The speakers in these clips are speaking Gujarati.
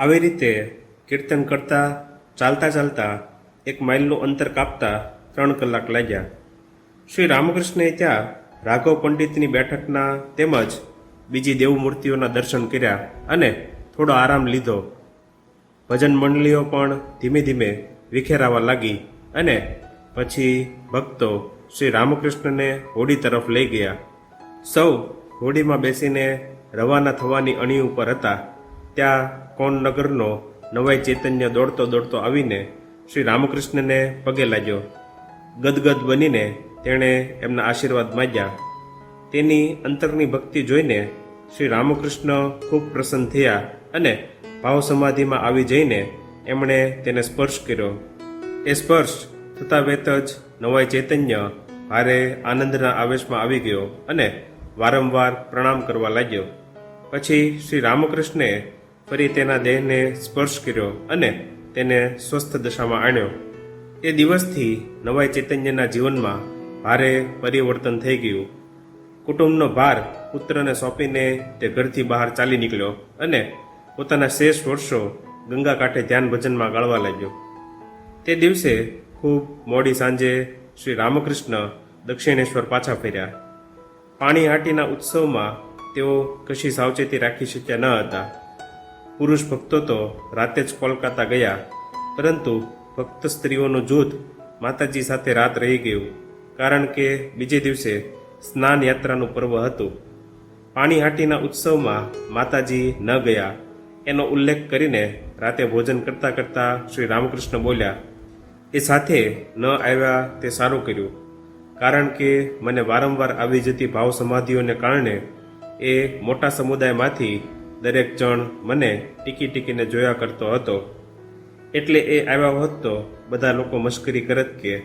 આવી રીતે કીર્તન કરતા, ચાલતા ચાલતા, એક માઇલનું અંતર કાપતા ત્રણ કલાક લાગ્યા. શ્રી રામકૃષ્ણએ ત્યાં રાઘવ પંડિતની બેઠકના તેમજ બીજી દેવમૂર્તિઓના દર્શન કર્યા અને થોડો આરામ લીધો. ભજન મંડળીઓ પણ ધીમે ધીમે વિખેરાવા લાગી અને પછી ભક્તો શ્રી રામકૃષ્ણને હોડી તરફ લઈ ગયા. સૌ હોડીમાં બેસીને રવાના થવાની અણી ઉપર હતા. ત્યાં કોણનગરનો નવાઈ ચૈતન્ય દોડતો દોડતો આવીને શ્રી રામકૃષ્ણને પગે લાગ્યો. ગદગદ બનીને તેણે એમના આશીર્વાદ માંગ્યા. તેની અંતરની ભક્તિ જોઈને શ્રી રામકૃષ્ણ ખૂબ પ્રસન્ન થયા અને ભાવ સમાધિમાં આવી જઈને એમણે તેને સ્પર્શ કર્યો. એ સ્પર્શ થતા વેત જ નવાઈ ચૈતન્ય ભારે આનંદના આવેશમાં આવી ગયો અને વારંવાર પ્રણામ કરવા લાગ્યો. પછી શ્રી રામકૃષ્ણે ફરી તેના દેહને સ્પર્શ કર્યો અને તેને સ્વસ્થ દશામાં આણ્યો. તે દિવસથી નવાઈ ચૈતન્યના જીવનમાં ભારે પરિવર્તન થઈ ગયું. કુટુંબનો ભાર પુત્રને સોંપીને તે ઘરથી બહાર ચાલી નીકળ્યો અને પોતાના શેષ વર્ષો ગંગા કાંઠે ધ્યાન ભજનમાં ગાળવા લાગ્યો. તે દિવસે ખૂબ મોડી સાંજે શ્રી રામકૃષ્ણ દક્ષિણેશ્વર પાછા ફર્યા. પાણી હાટીના ઉત્સવમાં તેઓ કશી સાવચેતી રાખી શક્યા ન હતા. પુરુષ ભક્તો તો રાતે જ કોલકાતા ગયા, પરંતુ ભક્ત સ્ત્રીઓનું જૂથ માતાજી સાથે રાત રહી ગયું, કારણ કે બીજે દિવસે સ્નાન યાત્રાનું પર્વ હતું. પાણીહાટીના ઉત્સવમાં માતાજી ન ગયા, એનો ઉલ્લેખ કરીને રાતે ભોજન કરતાં કરતાં શ્રી રામકૃષ્ણ બોલ્યા, એ સાથે ન આવ્યા તે સારું કર્યું, કારણ કે મને વારંવાર આવી જતી ભાવ સમાધિઓને કારણે એ મોટા સમુદાયમાંથી દરેક જણ મને ટીકી ટીકીને જોયા કરતો હતો. એટલે એ આવ્યા હોત તો બધા લોકો મશ્કરી કરત કે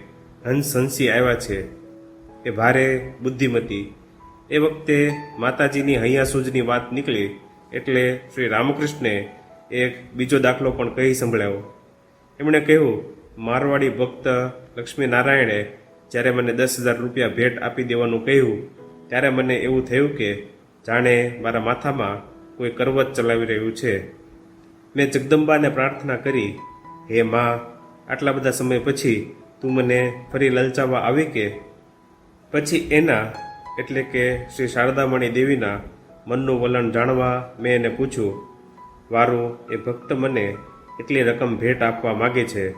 હંસ હંસી આવ્યા છે. એ ભારે બુદ્ધિમતી. એ વખતે માતાજીની હૈયા સૂજની વાત નીકળી એટલે શ્રી રામકૃષ્ણે એક બીજો દાખલો પણ કહી સંભળાવ્યો એમણે કહ્યું, મારવાડી ભક્ત લક્ષ્મીનારાયણે જ્યારે મને દસ હજાર રૂપિયા ભેટ આપી દેવાનું કહ્યું, ત્યારે મને એવું થયું કે જાણે મારા માથામાં કોઈ કરવત ચલાવી રહ્યું છે. મેં જગદંબાને પ્રાર્થના કરી, હે માં, આટલા બધા સમય પછી તું મને ફરી લલચાવવા આવી કે? પછી એના, એટલે કે શ્રી શારદામણી દેવીના મનનું વલણ જાણવા મેં એને પૂછ્યું, વારું, એ ભક્ત મને એટલી રકમ ભેટ આપવા માગે છે,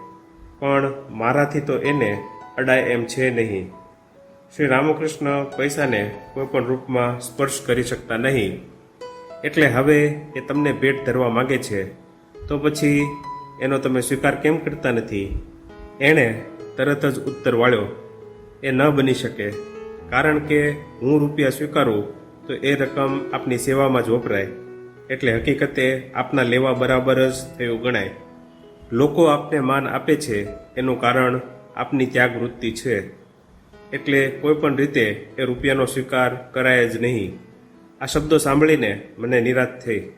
પણ મારાથી તો એને અડાય એમ છે નહીં. શ્રી રામકૃષ્ણ પૈસાને કોઈ પણ રૂપમાં સ્પર્શ કરી શકતા નહીં. એટલે હવે એ તમને ભેટ ધરવા માગે છે, તો પછી એનો તમે સ્વીકાર કેમ કરતા નથી? એણે તરત જ ઉત્તર વાળ્યો, એ ન બની શકે. કારણ કે હું રૂપિયા સ્વીકારું, તો એ રકમ આપની સેવામાં જ વપરાય. એટલે હકીકતે આપના લેવા બરાબર જ થયું ગણાય. લોકો આપને માન આપે છે, એનું કારણ આપની ત્યાગ વૃત્તિ છે. એટલે કોઈપણ રીતે એ રૂપિયાનો સ્વીકાર કરાય જ નહીં. આ શબ્દો સાંભળીને મને નિરાશ થઈ.